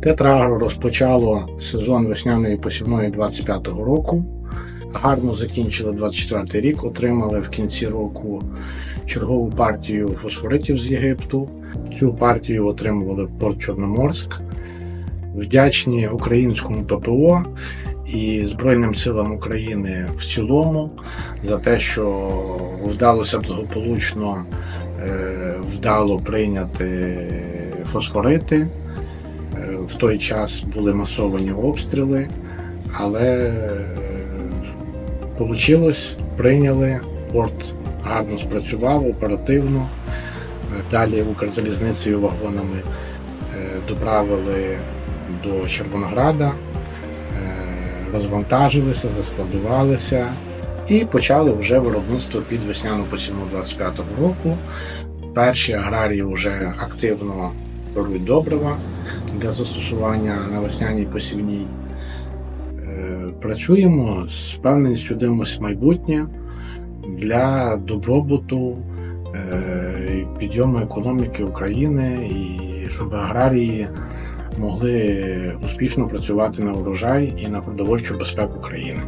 Тетрагро розпочало сезон весняної посівної 25-го року. Гарно закінчили 24-й рік, отримали в кінці року чергову партію фосфоритів з Єгипту. Цю партію отримували в Порт Чорноморськ. Вдячні українському ППО і Збройним силам України в цілому за те, що вдалося благополучно е, вдало прийняти фосфорити. Е, В той час були масовані обстріли, але вийшло, прийняли, порт гарно спрацював оперативно. Е, Далі Укрзалізницею вагонами е, доправили до Червонограда, е, розвантажилися, заскладувалися і почали вже виробництво під весняну посівну 25-го року. Перші аграрії вже активно беруть добрива для застосування на весняній посівній. Е, Працюємо з впевненістю дивимося майбутнє для добробуту е, підйому економіки України і щоб аграрії могли успішно працювати на урожай і на продовольчу безпеку країни.